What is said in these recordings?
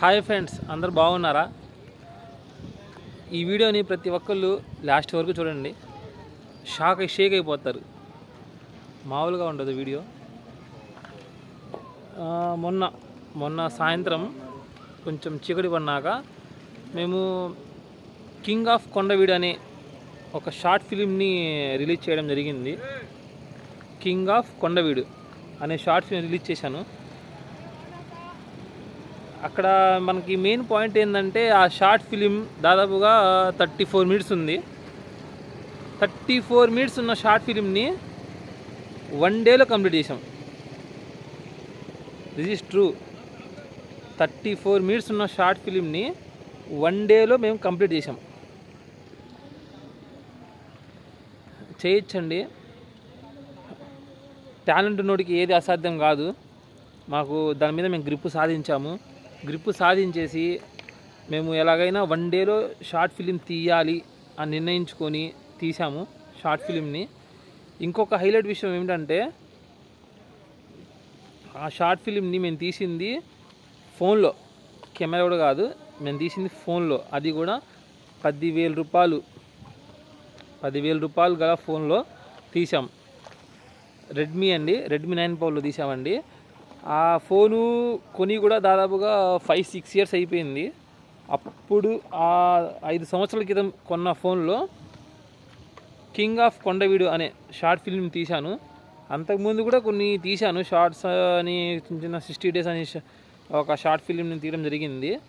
Hi friends అందరు బాగున్నారా? ఈ వీడియోని ప్రతి ఒక్కళ్ళు లాస్ట్ వరకు చూడండి. షాక్ అయి షేక్ అయిపోతారు. మామూలుగా ఉండదు వీడియో. మొన్న మొన్న సాయంత్రం కొంచెం చీకటి పడినాక మేము కింగ్ ఆఫ్ కొండవీడు అనే ఒక షార్ట్ ఫిలింని రిలీజ్ చేయడం జరిగింది. కింగ్ ఆఫ్ కొండవీడు అనే షార్ట్ ఫిల్మ్ రిలీజ్ చేశాను. అక్కడ మనకి మెయిన్ పాయింట్ ఏంటంటే ఆ షార్ట్ ఫిలిం దాదాపుగా థర్టీ ఫోర్ మినిట్స్ ఉంది. థర్టీ ఫోర్ మినిట్స్ ఉన్న షార్ట్ ఫిలింని వన్ డేలో కంప్లీట్ చేసాం this is true thirty four minutes ఉన్న షార్ట్ ఫిలింని వన్ డేలో మేము కంప్లీట్ చేసాం చేయొచ్చండి. టాలెంట్ ఉన్నోడికి ఏది అసాధ్యం కాదు. మాకు దాని మీద మేము గ్రిప్ సాధించాము. గ్రిప్ సాధించేసి మేము ఎలాగైనా వన్ డేలో షార్ట్ ఫిలిం తీయాలి అని నిర్ణయించుకొని తీసాము షార్ట్ ఫిలింని ఇంకొక హైలైట్ విషయం ఏమిటంటే ఆ షార్ట్ ఫిలింని మేము తీసింది ఫోన్లో కెమెరా కూడా కాదు మేము తీసింది ఫోన్లో అది కూడా పదివేల రూపాయలు పదివేల రూపాయలు గల ఫోన్లో తీసాం రెడ్మీ అండి రెడ్మీ నైన్ పవర్లో తీసామండి ఆ ఫోను కొని కూడా దాదాపుగా ఫైవ్ సిక్స్ ఇయర్స్ అయిపోయింది. అప్పుడు ఆ ఐదు సంవత్సరాల క్రితం కొన్న ఫోన్లో కింగ్ ఆఫ్ కొండవీడు అనే షార్ట్ ఫిల్మ్ తీశాను. అంతకుముందు కూడా కొన్ని తీశాను. షార్ట్స్ అని చిన్న చిన్న సిక్స్టీ డేస్ అని ఒక షార్ట్ ఫిల్మ్ని తీయడం జరిగింది.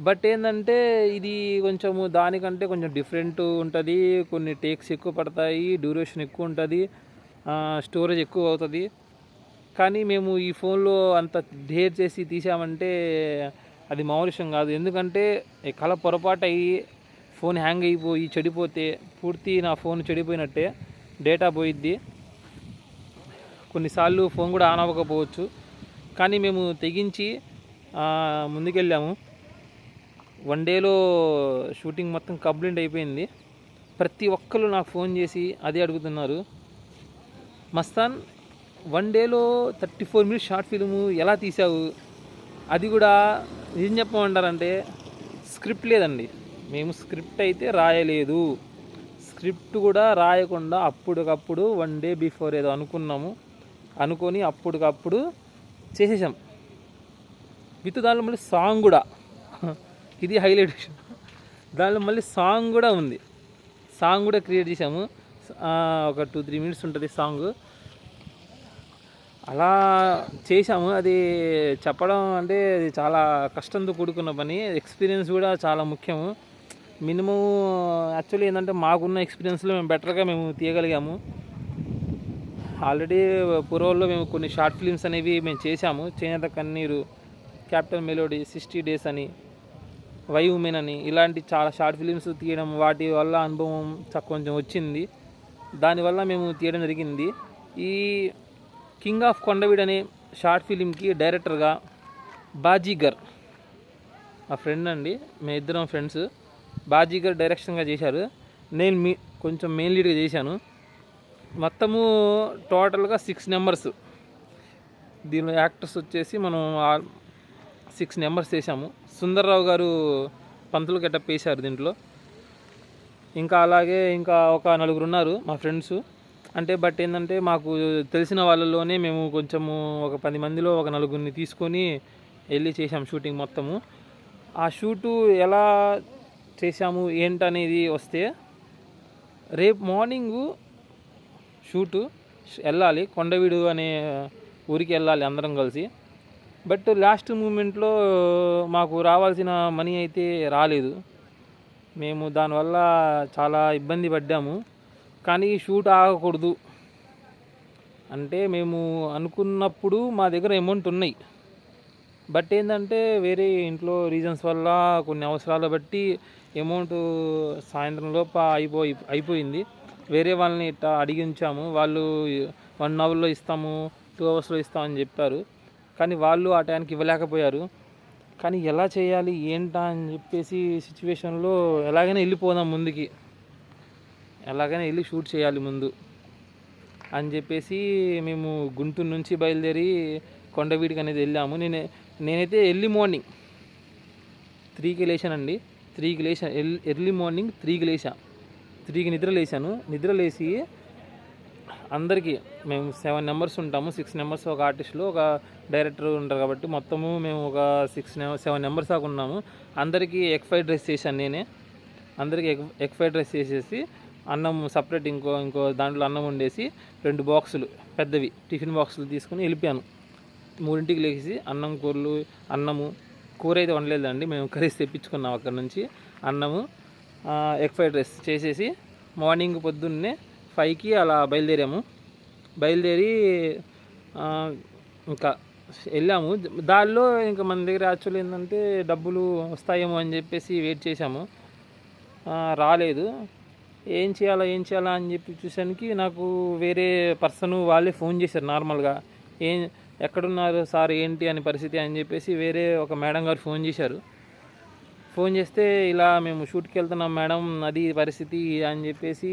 బట్ ఏంటంటే ఇది కొంచెము దానికంటే కొంచెం డిఫరెంట్ ఉంటుంది. కొన్ని టేక్స్ ఎక్కువ పడతాయి డ్యూరేషన్ ఎక్కువ ఉంటుంది స్టోరేజ్ ఎక్కువ అవుతుంది. కానీ మేము ఈ ఫోన్లో అంత ఢేర్ చేసి తీసామంటే అది మామూలు విషయం కాదు. ఎందుకంటే కళ పొరపాటు అయ్యి ఫోన్ హ్యాంగ్ అయిపోయి చెడిపోతే పూర్తి నా ఫోన్ చెడిపోయినట్టే డేటా పోయిద్ది. కొన్నిసార్లు ఫోన్ కూడా ఆన్ అవ్వకపోవచ్చు. కానీ మేము తెగించి ముందుకెళ్ళాము. వన్ డేలో షూటింగ్ మొత్తం కంప్లీట్ అయిపోయింది. ప్రతి ఒక్కరు నాకు ఫోన్ చేసి అదే అడుగుతున్నారు. మస్తాన్ వన్ డేలో thirty four minutes short film ఎలా తీసావు అది కూడా ఏం చెప్పమంటారంటే స్క్రిప్ట్ లేదండి. మేము స్క్రిప్ట్ అయితే రాయలేదు. స్క్రిప్ట్ కూడా రాయకుండా అప్పటికప్పుడు వన్ డే బిఫోర్ ఏదో అనుకున్నాము. అనుకొని అప్పటికప్పుడు చేసేసాం. విత్ దానిలో మళ్ళీ సాంగ్ కూడా. ఇది హైలైట్. విషయం దానిలో మళ్ళీ సాంగ్ కూడా ఉంది. సాంగ్ కూడా క్రియేట్ చేసాము ఒక టూ త్రీ మినిట్స్ ఉంటుంది సాంగ్. అలా చేసాము అది చెప్పడం అంటే అది చాలా కష్టంతో కూడుకున్న పని. ఎక్స్పీరియన్స్ కూడా చాలా ముఖ్యము. మినిమం యాక్చువల్లీ ఏంటంటే మాకున్న ఎక్స్పీరియన్స్లో మేము బెటర్గా మేము తీయగలిగాము. ఆల్రెడీ పూర్వంలో మేము కొన్ని షార్ట్ ఫిల్మ్స్ అనేవి మేము చేశాము. Chenetha Kanneeru captain melody sixty days అని వై ఉమెన్ అని ఇలాంటి చాలా షార్ట్ ఫిలిమ్స్ తీయడం వాటి వల్ల అనుభవం కొంచెం వచ్చింది. దానివల్ల మేము తీయడం జరిగింది. ఈ కింగ్ ఆఫ్ కొండవీడ్ అనే షార్ట్ ఫిలింకి డైరెక్టర్గా బాజీగర్ మా ఫ్రెండ్ అండి మేము ఇద్దరం ఫ్రెండ్స్ బాజీగర్ డైరెక్షన్గా చేశారు. నేను మీ కొంచెం మెయిన్ లీడ్గా చేశాను. మొత్తము టోటల్గా సిక్స్ నెంబర్స్ దీనిలో యాక్టర్స్ వచ్చేసి మనం సిక్స్ నెంబర్స్ చేశాము. సుందర్రావు గారు పంతులు గెటప్ వేశారు దీంట్లో. ఇంకా అలాగే ఇంకా ఒక నలుగురు ఉన్నారు మా ఫ్రెండ్స్ అంటే బట్ ఏంటంటే మాకు తెలిసిన వాళ్ళలోనే మేము కొంచెము ఒక పది మందిలో ఒక నలుగురిని తీసుకొని వెళ్ళి చేసాం షూటింగ్ మొత్తము. ఆ షూటు ఎలా చేసాము ఏంటనేది వస్తే రేపు మార్నింగు షూటు వెళ్ళాలి. కొండవీడు అనే ఊరికి వెళ్ళాలి అందరం కలిసి. బట్ లాస్ట్ మూమెంట్లో మాకు రావాల్సిన మనీ అయితే రాలేదు. మేము దానివల్ల చాలా ఇబ్బంది పడ్డాము. కానీ షూట్ ఆగకూడదు. అంటే మేము అనుకున్నప్పుడు మా దగ్గర అమౌంట్ ఉన్నాయి. బట్ ఏంటంటే వేరే ఇంట్లో రీజన్స్ వల్ల కొన్ని అవసరాలు బట్టి అమౌంట్ సాయంత్రం లోప అయిపోయి అయిపోయింది. వేరే వాళ్ళని ఇట్లా అడిగి ఉంచాము వాళ్ళు వన్ అవర్లో ఇస్తాము టూ అవర్స్లో ఇస్తామని చెప్పారు. కానీ వాళ్ళు ఆ టైంకి ఇవ్వలేకపోయారు. కానీ ఎలా చేయాలి ఏంటా అని చెప్పేసి సిచ్యువేషన్లో ఎలాగైనా వెళ్ళిపోదాం ముందుకి. ఎలాగైనా వెళ్ళి షూట్ చేయాలి ముందు అని చెప్పేసి మేము గుంటూరు నుంచి బయలుదేరి కొండవీడికి అనేది వెళ్ళాము. నేను నేనైతే ఎర్లీ మార్నింగ్ త్రీకి లేచానండి. త్రీకి లేచా ఎర్లీ మార్నింగ్ త్రీకి లేచా. త్రీకి నిద్ర లేచాను. నిద్ర లేచి అందరికీ మేము సెవెన్ నెంబర్స్ ఉంటాము. సిక్స్ నెంబర్స్ ఒక ఆర్టిస్టులు ఒక డైరెక్టర్ ఉంటారు కాబట్టి మొత్తము మేము ఒక సిక్స్ సెవెన్ నెంబర్స్ దాకా ఉన్నాము. అందరికీ ఎగ్ ఫ్రైడ్ రైస్ చేశాను నేనే. అందరికీ ఎగ్ ఎగ్ ఫ్రైడ్ రైస్ చేసేసి అన్నం సపరేట్ ఇంకో ఇంకో దాంట్లో అన్నం వండేసి రెండు బాక్సులు పెద్దవి టిఫిన్ బాక్సులు తీసుకుని వెళ్ళిపోయాను. మూడింటికి లేచి అన్నం కూరలు అన్నము కూర అయితే వండలేదండి. మేము కర్రీస్ తెప్పించుకున్నాం అక్కడ నుంచి. అన్నము ఎగ్ ఫ్రైడ్ రైస్ చేసేసి మార్నింగ్ పొద్దున్నే ఫైవ్కి అలా బయలుదేరాము. బయలుదేరి ఇంకా వెళ్ళాము. దానిలో ఇంకా మన దగ్గర యాక్చువల్ ఏంటంటే డబ్బులు వస్తాయేమో అని చెప్పేసి వెయిట్ చేసాము రాలేదు. ఏం చేయాలా ఏం చేయాలా అని చెప్పి చూసానికి నాకు వేరే పర్సన్ వాళ్ళే ఫోన్ చేశారు నార్మల్గా. ఏం ఎక్కడున్నారు సార్ ఏంటి అని పరిస్థితి అని చెప్పేసి వేరే ఒక మేడం గారు ఫోన్ చేశారు. ఫోన్ చేస్తే ఇలా మేము షూట్కి వెళ్తున్నాం మేడం అది పరిస్థితి అని చెప్పేసి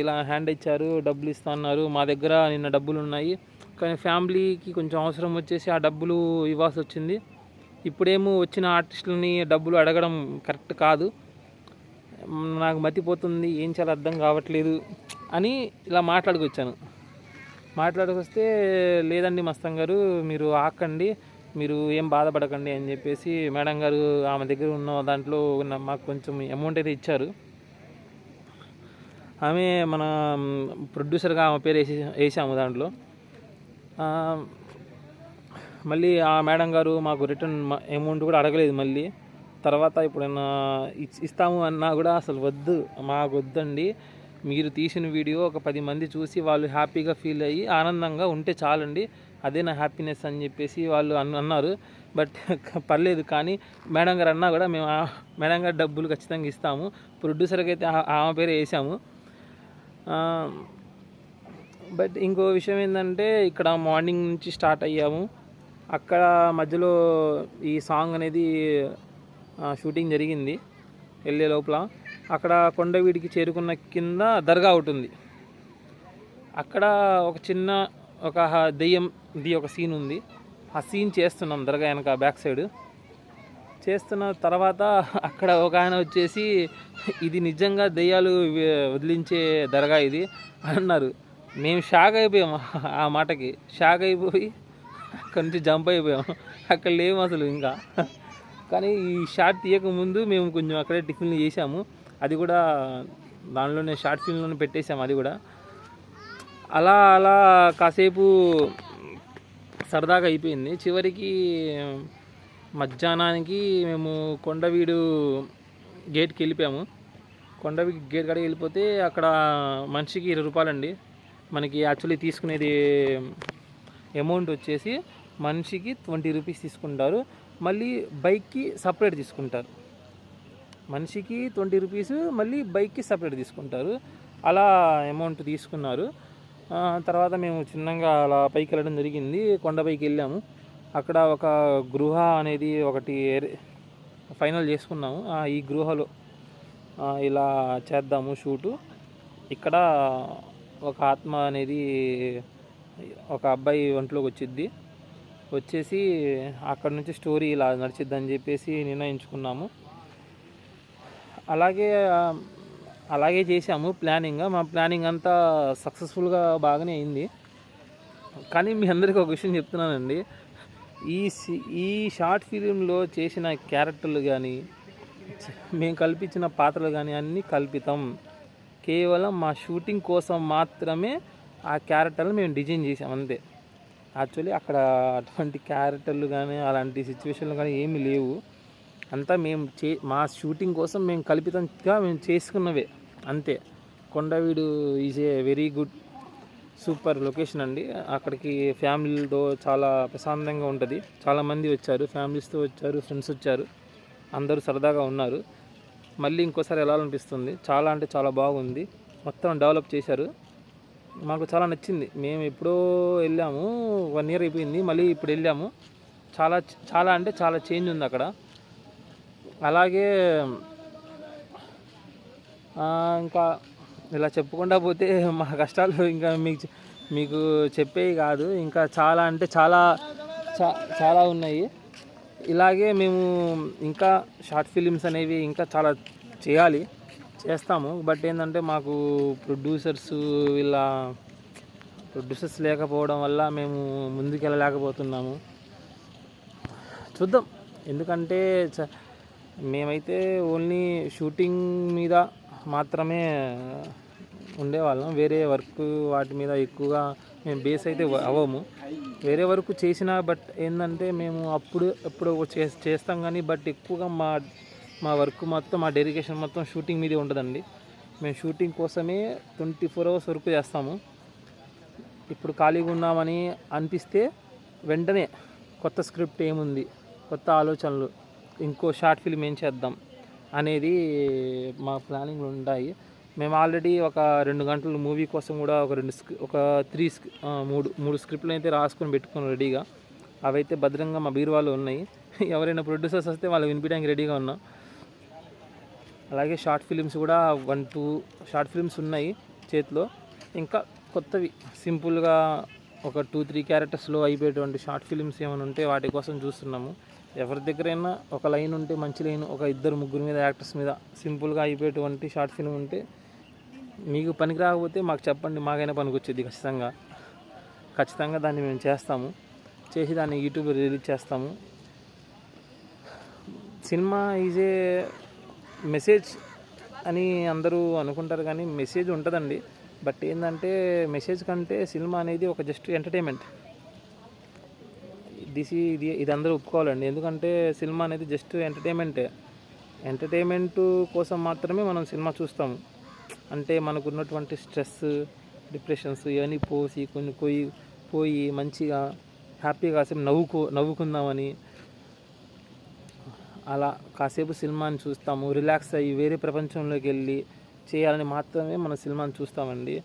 ఇలా హ్యాండ్ ఇచ్చారు డబ్బులు ఇస్తా అన్నారు. మా దగ్గర నిన్న డబ్బులు ఉన్నాయి. కానీ ఫ్యామిలీకి కొంచెం అవసరం వచ్చేసి ఆ డబ్బులు ఇవ్వాల్సి వచ్చింది. ఇప్పుడేమో వచ్చిన ఆర్టిస్టులని డబ్బులు అడగడం కరెక్ట్ కాదు. నాకు మతిపోతుంది ఏం చాలా అర్థం కావట్లేదు అని ఇలా మాట్లాడుకొచ్చాను. మాట్లాడుకొస్తే లేదండి మస్తం గారు మీరు ఆకండి మీరు ఏం బాధపడకండి అని చెప్పేసి మేడం గారు ఆమె దగ్గర ఉన్న దాంట్లో ఉన్న మాకు కొంచెం అమౌంట్ అయితే ఇచ్చారు. ఆమె మన ప్రొడ్యూసర్గా ఆమె పేరు వేసి వేసాము దాంట్లో. మళ్ళీ ఆ మేడం గారు మాకు రిటర్న్ అమౌంట్ కూడా అడగలేదు మళ్ళీ. తర్వాత ఇప్పుడైనా ఇస్తాము అన్నా కూడా అసలు వద్దు మాకు వద్దండి మీరు తీసిన వీడియో ఒక పది మంది చూసి వాళ్ళు హ్యాపీగా ఫీల్ అయ్యి ఆనందంగా ఉంటే చాలండి. అదే నా హ్యాపీనెస్ అని చెప్పేసి వాళ్ళు అన్నారు. బట్ పర్లేదు కానీ మేడం గారు అన్నా కూడా మేము ఆ మేడం గారు డబ్బులు ఖచ్చితంగా ఇస్తాము. ప్రొడ్యూసర్కి అయితే ఆమె పేరు వేసాము. బట్ ఇంకో విషయం ఏంటంటే ఇక్కడ మార్నింగ్ నుంచి స్టార్ట్ అయ్యాము. అక్కడ మధ్యలో ఈ సాంగ్ అనేది షూటింగ్ జరిగింది. వెళ్ళే లోపల అక్కడ కొండవీడికి చేరుకున్న కింద దర్గా ఒకటి ఉంది. అక్కడ ఒక చిన్న ఒక దెయ్యంది ఒక సీన్ ఉంది. ఆ సీన్ చేస్తున్నాం దర్గా వెనక బ్యాక్ సైడ్ చేస్తున్న తర్వాత అక్కడ ఒక ఆయన వచ్చేసి ఇది నిజంగా దెయ్యాలు వదిలించే దర్గా ఇది? అన్నారు. మేము షాక్ అయిపోయాం ఆ మాటకి. షాక్ అయిపోయి అక్కడి నుంచి జంప్ అయిపోయాం. అక్కడ లేము అసలు ఇంకా. కానీ ఈ షార్ట్ తీయకముందు మేము కొంచెం అక్కడే టిఫిన్లు చేసాము అది కూడా దానిలోనే షార్ట్ ఫిల్మ్లోనే పెట్టేసాము అది కూడా. అలా అలా కాసేపు సరదాగా అయిపోయింది. చివరికి మధ్యాహ్నానికి మేము కొండవీడు గేట్కి వెళ్ళిపోయాము. కొండవీడు గేట్ కాడికి వెళ్ళిపోతే అక్కడ మనిషికి ఇరవై రూపాయలండి. మనకి యాక్చువల్లీ తీసుకునేది అమౌంట్ వచ్చేసి మనిషికి ట్వంటీ రూపీస్ తీసుకుంటారు. మళ్ళీ బైక్కి సపరేట్ తీసుకుంటారు. మనిషికి ట్వంటీ రూపీస్ మళ్ళీ బైక్కి సపరేట్ తీసుకుంటారు. అలా అమౌంట్ తీసుకున్నారు. తర్వాత మేము చిన్నగా అలా పైకి వెళ్ళడం జరిగింది. కొండపైకి వెళ్ళాము. అక్కడ ఒక గృహ అనేది ఒకటి ఫైనల్ చేసుకున్నాము. ఈ గృహలో ఇలా చేద్దాము షూటు. ఇక్కడ ఒక ఆత్మ అనేది ఒక అబ్బాయి ఒంట్లోకి వచ్చిద్ది. వచ్చేసి అక్కడ నుంచి స్టోరీ ఇలా నడిచిద్దని చెప్పేసి నిర్ణయించుకున్నాము. అలాగే అలాగే చేసాము ప్లానింగ్. మా ప్లానింగ్ అంతా సక్సెస్ఫుల్గా బాగానే అయింది. కానీ మీ అందరికీ ఒక విషయం చెప్తున్నానండి. ఈ సి- ఈ షార్ట్ ఫిలింలో చేసిన క్యారెక్టర్లు కానీ మేము కల్పించిన పాత్రలు కానీ అన్నీ కల్పితం. కేవలం మా షూటింగ్ కోసం మాత్రమే ఆ క్యారెక్టర్లు మేము డిజైన్ చేసాం అంతే. యాక్చువల్లీ అక్కడ అటువంటి క్యారెక్టర్లు కానీ అలాంటి సిచ్యువేషన్లు కానీ ఏమీ లేవు. అంతా మేము చే మా షూటింగ్ కోసం మేము కల్పితంగా మేము చేసుకున్నవే. అంతే. Kondaveedu is a very good super location అండి. అక్కడికి ఫ్యామిలీతో చాలా ప్రశాంతంగా ఉంటుంది. చాలామంది వచ్చారు ఫ్యామిలీస్తో వచ్చారు ఫ్రెండ్స్ వచ్చారు. అందరూ సరదాగా ఉన్నారు. మళ్ళీ ఇంకోసారి వెళ్ళాలనిపిస్తుంది చాలా అంటే చాలా బాగుంది. మొత్తం డెవలప్ చేశారు. మాకు చాలా నచ్చింది. మేము ఎప్పుడో వెళ్ళాము. వన్ ఇయర్ అయిపోయింది. మళ్ళీ ఇప్పుడు వెళ్ళాము. చాలా చాలా అంటే చాలా చేంజ్ ఉంది అక్కడ. అలాగే ఇంకా ఇలా చెప్పుకుండా పోతే మా కష్టాలు ఇంకా మీకు మీకు చెప్పేవి కాదు. ఇంకా చాలా అంటే చాలా చాలా ఉన్నాయి. ఇలాగే మేము ఇంకా షార్ట్ ఫిలిమ్స్ అనేవి ఇంకా చాలా చేయాలి. చేస్తాము. బట్ ఏంటంటే మాకు ప్రొడ్యూసర్స్ వీళ్ళ ప్రొడ్యూసర్స్ లేకపోవడం వల్ల మేము ముందుకెళ్ళలేకపోతున్నాము. చూద్దాం. ఎందుకంటే చ- మేమైతే ఓన్లీ షూటింగ్ మీద మాత్రమే ఉండేవాళ్ళం. వేరే వర్క్ వాటి మీద ఎక్కువగా మేము బేస్ అయితే అవ్వము. వేరే వర్క్ చేసినా బట్ ఏంటంటే మేము అప్పుడు ఎప్పుడు చే- చేస్తాం కానీ బట్ ఎక్కువగా మా మా వర్క్ మొత్తం మా డెడికేషన్ మొత్తం షూటింగ్ మీదే ఉంటుందండి. మేము షూటింగ్ కోసమే ట్వంటీ ఫోర్ అవర్స్ వర్క్ చేస్తాము. ఇప్పుడు ఖాళీగా ఉన్నామని అనిపిస్తే వెంటనే కొత్త స్క్రిప్ట్ ఏముంది కొత్త ఆలోచనలు ఇంకో షార్ట్ ఫిల్మ్ ఏం చేద్దాం అనేది మా ప్లానింగ్లు ఉంటాయి. మేము ఆల్రెడీ ఒక రెండు గంటలు మూవీ కోసం కూడా ఒక రెండు స్క్రి- ఒక త్రీ స్క్రి- మూడు మూడు స్క్రిప్ట్లు అయితే రాసుకొని పెట్టుకొని రెడీగా. అవైతే భద్రంగా మా బీరువాలో ఉన్నాయి. ఎవరైనా ప్రొడ్యూసర్స్ వస్తే వాళ్ళు వినిపించడానికి రెడీగా ఉన్నాం. అలాగే షార్ట్ ఫిలిమ్స్ కూడా వన్ టూ షార్ట్ ఫిలిమ్స్ ఉన్నాయి చేతిలో. ఇంకా కొత్తవి. సింపుల్గా ఒక టూ త్రీ క్యారెక్టర్స్లో అయిపోయేటువంటి షార్ట్ ఫిలిమ్స్ ఏమైనా ఉంటే వాటి కోసం చూస్తున్నాము. ఎవరి దగ్గరైనా ఒక లైన్ ఉంటే మంచి లైన్ ఒక ఇద్దరు ముగ్గురు మీద యాక్టర్స్ మీద సింపుల్గా అయిపోయేటువంటి షార్ట్ ఫిల్మ్ ఉంటే మీకు పనికి రాకపోతే మాకు చెప్పండి మాకైనా పనికి వచ్చేది ఖచ్చితంగా. ఖచ్చితంగా దాన్ని మేము చేస్తాము. చేసి దాన్ని యూట్యూబ్ రిలీజ్ చేస్తాము. సినిమా ఈజ్ ఏ మెసేజ్ అని అందరూ అనుకుంటారు కానీ మెసేజ్ ఉంటుందండి. బట్ ఏంటంటే మెసేజ్ కంటే సినిమా అనేది ఒక జస్ట్ ఎంటర్టైన్మెంట్. దిస్ ఇది ఇది అందరూ ఒప్పుకోవాలండి. ఎందుకంటే సినిమా అనేది జస్ట్ ఎంటర్టైన్మెంటే. ఎంటర్టైన్మెంట్ కోసం మాత్రమే మనం సినిమా చూస్తాము. అంటే మనకు ఉన్నటువంటి స్ట్రెస్ డిప్రెషన్స్ ఇవన్నీ పోసి కొన్ని పోయి పోయి మంచిగా హ్యాపీగా కాసేపు నవ్వుకో నవ్వుకుందామని అలా కాసేపు సినిమాని చూస్తాము రిలాక్స్ అయ్యి వేరే ప్రపంచంలోకి వెళ్ళి చేయాలని మాత్రమే మన సినిమాని చూస్తామండి.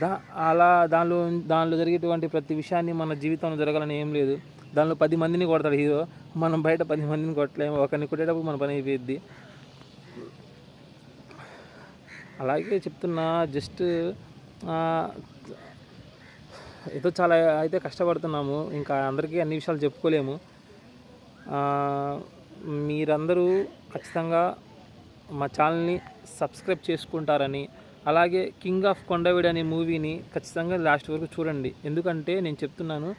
దా అలా దానిలో దానిలో జరిగేటువంటి ప్రతి విషయాన్ని మన జీవితంలో జరగాలని ఏం లేదు. దానిలో పది మందిని కొడతాడు హీరో. మనం బయట పది మందిని కొట్టలేము. ఒకరిని కొట్టేటప్పుడు మన పని అయిపోయింది అలాగే చెప్తున్నా జస్ట్ ఏదో చాలా అయితే కష్టపడుతున్నాము. ఇంకా అందరికీ అన్ని విషయాలు చెప్పుకోలేము. మీరందరూ ఖచ్చితంగా మా ఛానల్ని సబ్స్క్రైబ్ చేసుకుంటారని అలాగే కింగ్ ఆఫ్ కొండవీడు అనే మూవీని ఖచ్చితంగా లాస్ట్ వరకు చూడండి. ఎందుకంటే నేను చెప్తున్నాను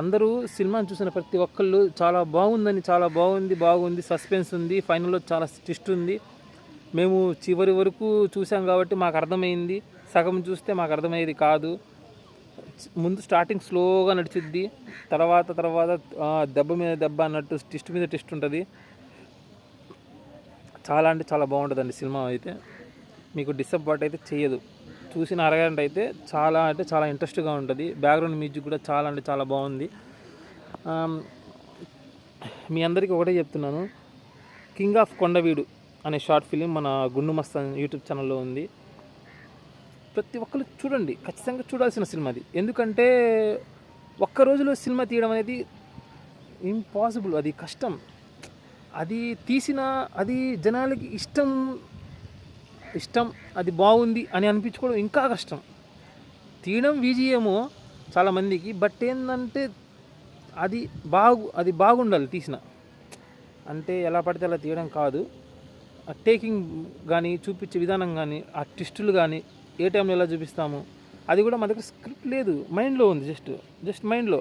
అందరూ సినిమాని చూసిన ప్రతి ఒక్కళ్ళు చాలా బాగుందని చాలా బాగుంది బాగుంది సస్పెన్స్ ఉంది ఫైనల్లో చాలా ట్విస్ట్ ఉంది. మేము చివరి వరకు చూసాం కాబట్టి మాకు అర్థమైంది. సగం చూస్తే మాకు అర్థమయ్యేది కాదు. ముందు స్టార్టింగ్ స్లోగా నడిచిద్ది. తర్వాత తర్వాత దెబ్బ మీద దెబ్బ అన్నట్టు టెస్ట్ మీద టెస్ట్ ఉంటుంది. చాలా అంటే చాలా బాగుంటుందండి సినిమా అయితే. మీకు డిసప్పాయింట్ అయితే చేయదు. చూసిన అరగంట అయితే చాలా అంటే చాలా ఇంట్రెస్ట్గా ఉంటుంది. బ్యాక్గ్రౌండ్ మ్యూజిక్ కూడా చాలా అంటే చాలా బాగుంది. మీ అందరికీ ఒకటే చెప్తున్నాను. కింగ్ ఆఫ్ కొండవీడు అనే షార్ట్ ఫిలిం మన గుండు మస్తాన్ యూట్యూబ్ ఛానల్లో ఉంది. ప్రతి ఒక్కరు చూడండి ఖచ్చితంగా చూడాల్సిన సినిమా అది. ఎందుకంటే ఒక్క రోజులో సినిమా తీయడం అనేది ఇంపాసిబుల్ అది కష్టం. అది తీసిన అది జనాలకి ఇష్టం ఇష్టం అది బాగుంది అని అనిపించుకోవడం ఇంకా కష్టం. తీయడం ఈజీ ఏమో చాలామందికి బట్ ఏంటంటే అది బాగు అది బాగుండాలి తీసిన. అంటే ఎలా పడితే అలా తీయడం కాదు. ఆ టేకింగ్ కానీ చూపించే విధానం కానీ ఆ ట్విస్టులు కానీ ఏ టైంలో ఎలా చూపిస్తాము? అది కూడా మా దగ్గర స్క్రిప్ట్ లేదు. మైండ్లో ఉంది జస్ట్ జస్ట్ మైండ్లో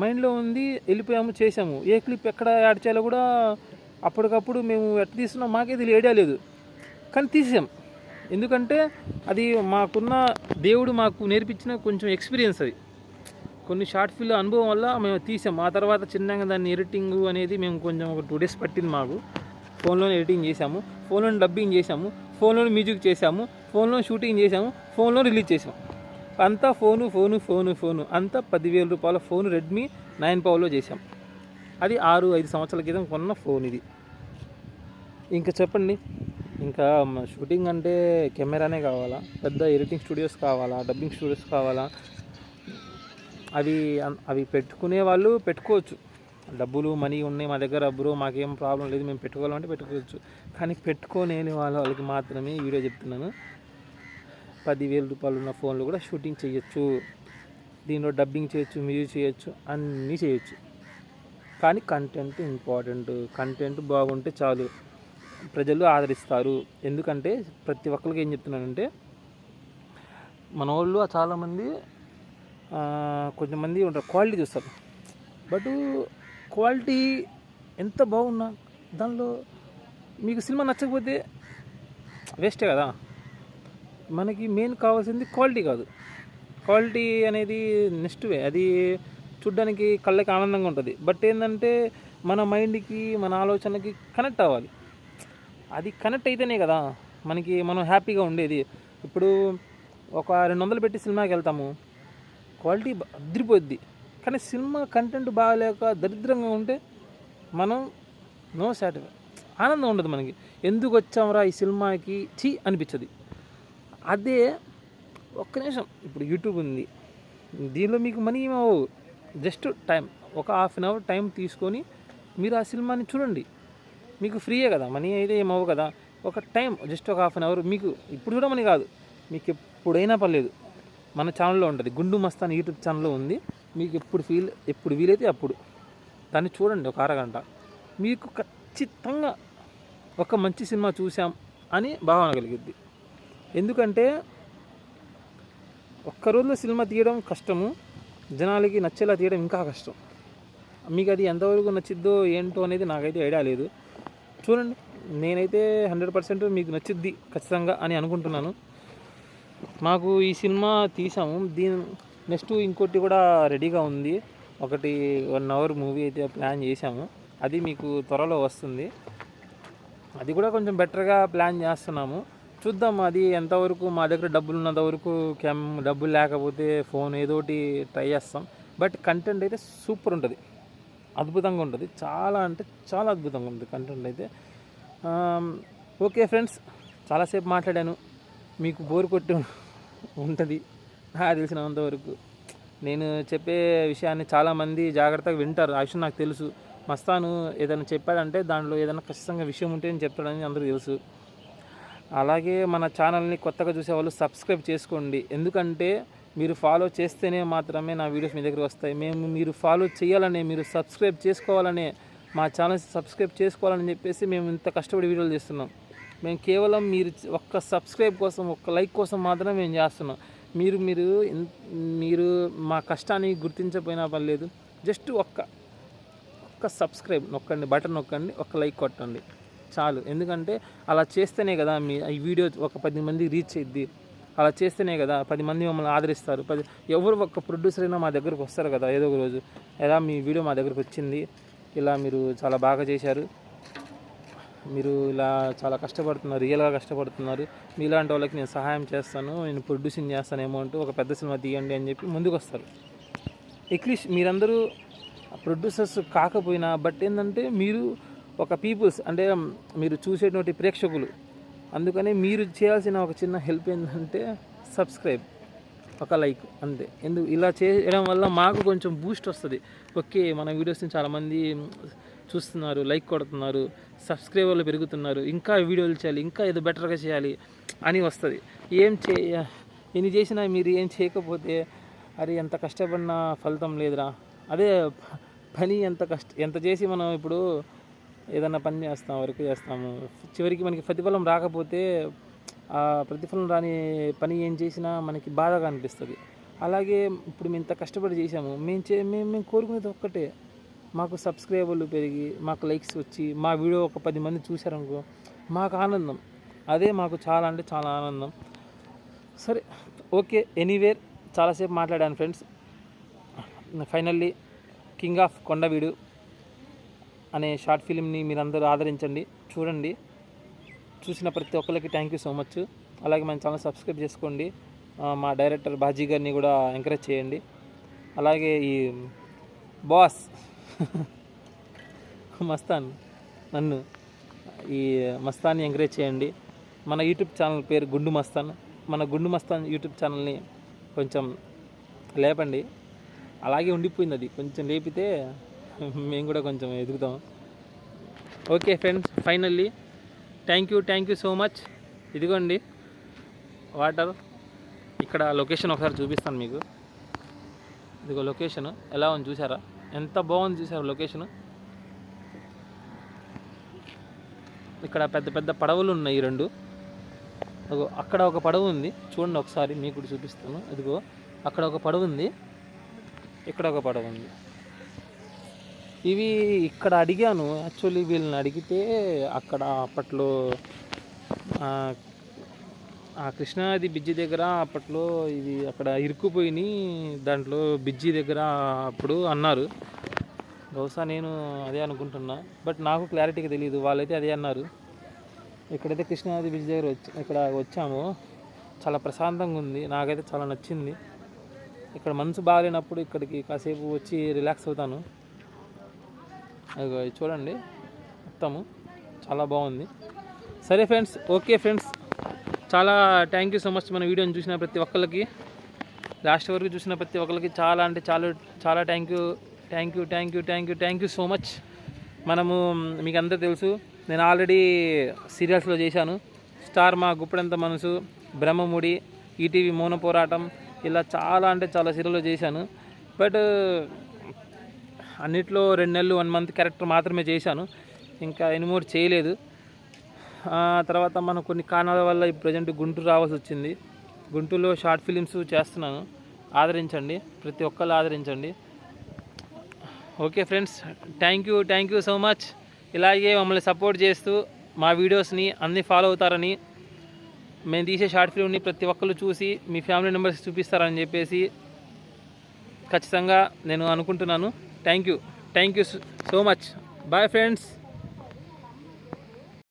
మైండ్లో ఉంది వెళ్ళిపోయాము చేసాము ఏ క్లిప్ ఎక్కడ యాడ్ చేయాలో కూడా అప్పటికప్పుడు మేము ఎట్లా తీస్తున్నాం మాకే తెలియ ఐడియా లేదు. కానీ తీసాం ఎందుకంటే అది మాకున్న దేవుడు మాకు నేర్పించిన కొంచెం ఎక్స్పీరియన్స్ అది. కొన్ని షార్ట్ ఫిల్ అనుభవం వల్ల మేము తీసాం. ఆ తర్వాత చిన్నగా దాన్ని ఎడిటింగ్ అనేది మేము కొంచెం ఒక టూ డేస్ పట్టింది మాకు. ఫోన్లోనే ఎడిటింగ్ చేసాము ఫోన్లోనే డబ్బింగ్ చేసాము ఫోన్లోనే మ్యూజిక్ చేసాము ఫోన్లో షూటింగ్ చేసాము ఫోన్లో రిలీజ్ చేసాము అంతా ఫోను ఫోను ఫోను ఫోను. అంతా పదివేల రూపాయల ఫోన్ రెడ్మీ నైన్ పవర్లో చేసాం అది ఆరు ఐదు సంవత్సరాల క్రితం కొన్న ఫోన్ ఇది. ఇంకా చెప్పండి ఇంకా షూటింగ్ అంటే కెమెరానే కావాలా? పెద్ద ఎడిటింగ్ స్టూడియోస్ కావాలా? డబ్బింగ్ స్టూడియోస్ కావాలా? అవి అన్- అవి పెట్టుకునే వాళ్ళు పెట్టుకోవచ్చు. డబ్బులు మనీ ఉన్నాయి మా దగ్గర బ్రో మాకేం ప్రాబ్లం లేదు. మేము పెట్టుకోవాలంటే పెట్టుకోవచ్చు. కానీ పెట్టుకోలేని వాళ్ళ వాళ్ళకి మాత్రమే వీడియో చెప్తున్నాను. పదివేల రూపాయలు ఉన్న ఫోన్లో కూడా షూటింగ్ చేయొచ్చు దీనిలో డబ్బింగ్ చేయొచ్చు మ్యూజిక్ చేయొచ్చు అన్నీ చేయొచ్చు. కానీ కంటెంట్ ఇంపార్టెంట్. కంటెంట్ బాగుంటే చాలు. ప్రజలు ఆదరిస్తారు. ఎందుకంటే ప్రతి ఒక్కరికి ఏం చెప్తున్నానంటే మన వాళ్ళు చాలామంది కొంతమంది ఉంటారు క్వాలిటీ చూస్తారు. బట్ క్వాలిటీ ఎంత బాగున్నా దానిలో మీకు సినిమా నచ్చకపోతే వేస్టే కదా. మనకి మెయిన్ కావాల్సింది క్వాలిటీ కాదు. క్వాలిటీ అనేది నెక్స్ట్ వే. అది చూడ్డానికి కళ్ళకి ఆనందంగా ఉంటుంది. బట్ ఏంటంటే మన మైండ్కి మన ఆలోచనకి కనెక్ట్ అవ్వాలి. అది కనెక్ట్ అయితేనే కదా మనకి మనం హ్యాపీగా ఉండేది. ఇప్పుడు ఒక రెండు వందలు పెట్టి సినిమాకి వెళ్తాము. క్వాలిటీ బ- అదిరిపోద్ది కానీ సినిమా కంటెంట్ బాగాలేక దరిద్రంగా ఉంటే మనం నో సాటిస్ఫై ఆనందం ఉండదు మనకి. ఎందుకు వచ్చాంరా ఈ సినిమాకి? చీ అనిపించదు. అదే ఒక్క నిమిషం. ఇప్పుడు యూట్యూబ్ ఉంది. దీనిలో మీకు మనీ ఏమవు జస్ట్ టైం. ఒక హాఫ్ అన్ అవర్ టైం తీసుకొని మీరు ఆ సినిమాని చూడండి. మీకు ఫ్రీయే కదా. మనీ అయితే ఏమవు కదా. ఒక టైం. జస్ట్ ఒక హాఫ్ అన్ అవర్. మీకు ఇప్పుడు చూడమని కాదు. మీకు ఎప్పుడైనా పర్లేదు. మన ఛానల్లో ఉంటుంది. గుండు మస్తాన్ యూట్యూబ్ ఛానల్లో ఉంది. మీకు ఎప్పుడు ఫీల్ ఎప్పుడు వీలైతే అప్పుడు. దాన్ని చూడండి ఒక అరగంట. మీకు ఖచ్చితంగా ఒక మంచి సినిమా చూసాం అని భావన కలిగిద్ది. ఎందుకంటే ఒక్క రోజులో సినిమా తీయడం కష్టము జనాలకి నచ్చేలా తీయడం ఇంకా కష్టం. మీకు అది ఎంతవరకు నచ్చిద్దో ఏంటో అనేది నాకైతే ఐడియా లేదు. చూడండి నేనైతే హండ్రెడ్ పర్సెంట్ మీకు నచ్చిద్ది ఖచ్చితంగా అని అనుకుంటున్నాను. మాకు ఈ సినిమా తీసాము. దీని నెక్స్ట్ ఇంకోటి కూడా రెడీగా ఉంది. ఒకటి వన్ అవర్ మూవీ అయితే ప్లాన్ చేశాము. అది మీకు త్వరలో వస్తుంది. అది కూడా కొంచెం బెటర్గా ప్లాన్ చేస్తున్నాము. చూద్దాం అది ఎంతవరకు మా దగ్గర డబ్బులు ఉన్నంత వరకు కెమ్ డబ్బులు లేకపోతే ఫోన్ ఏదో ఒకటి ట్రై చేస్తాం. బట్ కంటెంట్ అయితే సూపర్ ఉంటుంది. అద్భుతంగా ఉంటుంది. చాలా అంటే చాలా అద్భుతంగా ఉంటుంది కంటెంట్ అయితే. ఓకే ఫ్రెండ్స్ చాలాసేపు మాట్లాడాను. మీకు బోర్ కొట్టి ఉంటుంది. నాకు తెలిసినంతవరకు నేను చెప్పే విషయాన్ని చాలామంది జాగ్రత్తగా వింటారు. ఆ విషయం నాకు తెలుసు. మస్తాను ఏదైనా చెప్పాడంటే దానిలో ఏదైనా ఖచ్చితంగా విషయం ఉంటే నేను చెప్తాడని అందరూ తెలుసు. అలాగే మన ఛానల్ని కొత్తగా చూసే వాళ్ళు సబ్స్క్రైబ్ చేసుకోండి. ఎందుకంటే మీరు ఫాలో చేస్తేనే మాత్రమే నా వీడియోస్ మీ దగ్గర వస్తాయి. మేము మీరు ఫాలో చేయాలనే మీరు సబ్స్క్రైబ్ చేసుకోవాలనే మా ఛానల్ సబ్స్క్రైబ్ చేసుకోవాలని చెప్పేసి మేము ఇంత కష్టపడి వీడియోలు చేస్తున్నాం మేము కేవలం మీరు ఒక్క సబ్స్క్రైబ్ కోసం ఒక్క లైక్ కోసం మాత్రమే మేము చేస్తున్నాం. మీరు మీరు మీరు మా కష్టాన్ని గుర్తించకపోయినా పర్లేదు. జస్ట్ ఒక్క ఒక్క సబ్స్క్రైబ్ నొక్కండి బటన్ నొక్కండి ఒక్క లైక్ కొట్టండి. చాలు. ఎందుకంటే అలా చేస్తేనే కదా మీ ఈ వీడియో ఒక పది మందికి రీచ్ అయ్యిద్ది అలా చేస్తేనే కదా పది మంది మమ్మల్ని ఆదరిస్తారు. పది ఎవరు ఒక్క ప్రొడ్యూసర్ అయినా మా దగ్గరకు వస్తారు కదా ఏదో ఒక రోజు. ఎలా మీ వీడియో మా దగ్గరకు వచ్చింది? ఇలా మీరు చాలా బాగా చేశారు. మీరు ఇలా చాలా కష్టపడుతున్నారు రియల్గా కష్టపడుతున్నారు. మీలాంటి వాళ్ళకి నేను సహాయం చేస్తాను నేను ప్రొడ్యూసింగ్ చేస్తాను అమౌంట్ ఒక పెద్ద సినిమా తీయండి అని చెప్పి ముందుకు వస్తారు ఎట్లీస్ట్ మీరందరూ ప్రొడ్యూసర్స్ కాకపోయినా బట్ ఏంటంటే మీరు ఒక పీపుల్స్ అంటే మీరు చూసేటువంటి ప్రేక్షకులు. అందుకని మీరు చేయాల్సిన ఒక చిన్న హెల్ప్ ఏంటంటే సబ్స్క్రైబ్ ఒక లైక్ అంతే. ఎందుకు ఇలా చేయడం వల్ల మాకు కొంచెం బూస్ట్ వస్తుంది. ఓకే మన వీడియోస్ని చాలామంది చూస్తున్నారు లైక్ కొడుతున్నారు సబ్స్క్రైబర్లు పెరుగుతున్నారు ఇంకా వీడియోలు చేయాలి ఇంకా ఏదో బెటర్గా చేయాలి అని వస్తుంది. ఏం చేయ ఎన్ని చేసినా మీరు ఏం చేయకపోతే అరే ఎంత కష్టపడినా ఫలితం లేదురా. అదే పని ఎంత కష్ట ఎంత చేసి మనం ఇప్పుడు ఏదైనా పని చేస్తాం వర్క్ చేస్తాము చివరికి మనకి ప్రతిఫలం రాకపోతే ఆ ప్రతిఫలం రాని పని ఏం చేసినా మనకి బాధగా అనిపిస్తుంది. అలాగే ఇప్పుడు మేము ఇంత కష్టపడి చేసాము మేము చే మేము మేము కోరుకునేది ఒక్కటే. మాకు సబ్స్క్రైబర్లు పెరిగి మాకు లైక్స్ వచ్చి మా వీడియో ఒక పది మంది చూశారనుకో మాకు ఆనందం. అదే మాకు చాలా అంటే చాలా ఆనందం. సరే ఓకే ఎనీవేర్ చాలాసేపు మాట్లాడాను friends. Finally king of Kondaveedu అనే షార్ట్ ఫిలింని మీరందరూ ఆదరించండి చూడండి. చూసిన ప్రతి ఒక్కరికి థ్యాంక్ యూ సో మచ్ అలాగే మన ఛానల్ సబ్స్క్రైబ్ చేసుకోండి. మా డైరెక్టర్ బాజీ గారిని కూడా ఎంకరేజ్ చేయండి. అలాగే ఈ బాస్ మస్తాన్ నన్ను ఈ మస్తాన్ని ఎంకరేజ్ చేయండి. మన యూట్యూబ్ ఛానల్ పేరు గుండు మస్తాన్. మన గుండు మస్తాన్ యూట్యూబ్ ఛానల్ని కొంచెం లేపండి. అలాగే ఉండిపోయింది అది. కొంచెం లేపితే మేము కూడా కొంచెం ఎదుగుతాం. Okay friends finally thank you thank you so much ఇదిగోండి వాటర్. ఇక్కడ లొకేషన్ ఒకసారి చూపిస్తాను మీకు. ఇదిగో లొకేషన్. ఎలా ఉంది చూసారా ఎంత బాగుంది చూసారా లొకేషను? ఇక్కడ పెద్ద పెద్ద పడవలు ఉన్నాయి రెండు. అక్కడ ఒక పడవ ఉంది. చూడండి ఒకసారి మీకు కూడా చూపిస్తాను. ఇదిగో అక్కడ ఒక పడవ ఉంది. ఇక్కడ ఒక పడవ ఉంది. ఇవి ఇక్కడ అడిగాను. యాక్చువల్లీ వీళ్ళని అడిగితే అక్కడ అప్పట్లో ఆ, కృష్ణానది బిజ్జి దగ్గర అప్పట్లో ఇది అక్కడ ఇరుక్కుపోయి దాంట్లో బిజ్జి దగ్గర అప్పుడు అన్నారు. బహుశా నేను అదే అనుకుంటున్నా. బట్ నాకు క్లారిటీగా తెలియదు వాళ్ళైతే అదే అన్నారు. ఇక్కడైతే కృష్ణానది బిజ్జి దగ్గర వచ్చి ఇక్కడ వచ్చాము. చాలా ప్రశాంతంగా ఉంది. నాకైతే చాలా నచ్చింది. ఇక్కడ మనసు బాగాలేనప్పుడు ఇక్కడికి కాసేపు వచ్చి రిలాక్స్ అవుతాను. అది చూడండి మొత్తము చాలా బాగుంది. సరే ఫ్రెండ్స్ ఓకే ఫ్రెండ్స్ చాలా థ్యాంక్ యూ సో మచ్ మన వీడియోని చూసిన ప్రతి ఒక్కరికి లాస్ట్ వరకు చూసిన ప్రతి ఒక్కరికి చాలా అంటే చాలా చాలా thank you thank you thank you thank you thank you so much మనము మీకు అందరూ తెలుసు నేను ఆల్రెడీ సీరియల్స్లో చేశాను. స్టార్ మా గుప్పడంత మనసు బ్రహ్మముడి ఈటీవీ మౌన పోరాటం ఇలా చాలా అంటే చాలా సీరియల్లో చేశాను. బట్ అన్నిట్లో రెండు నెలలు వన్ మంత్ క్యారెక్టర్ మాత్రమే చేశాను. ఇంకా ఎనిమోర్ చేయలేదు. ఆ తర్వాత మనం కొన్ని కారణాల వల్ల ఈ ప్రజెంట్ గుంటూరు రావాల్సి వచ్చింది. గుంటూరులో షార్ట్ ఫిలిమ్స్ చేస్తున్నాను. ఆదరించండి. ప్రతి ఒక్కళ్ళు ఆదరించండి. Okay friends thank you thank you so much ఇలాగే మమ్మల్ని సపోర్ట్ చేస్తూ మా వీడియోస్ని అన్ని ఫాలో అవుతారని మేము తీసే షార్ట్ ఫిల్మ్ని ప్రతి ఒక్కరు చూసి మీ ఫ్యామిలీ మెంబర్స్ చూపిస్తారని చెప్పేసి ఖచ్చితంగా నేను అనుకుంటున్నాను. Thank you thank you so much bye friends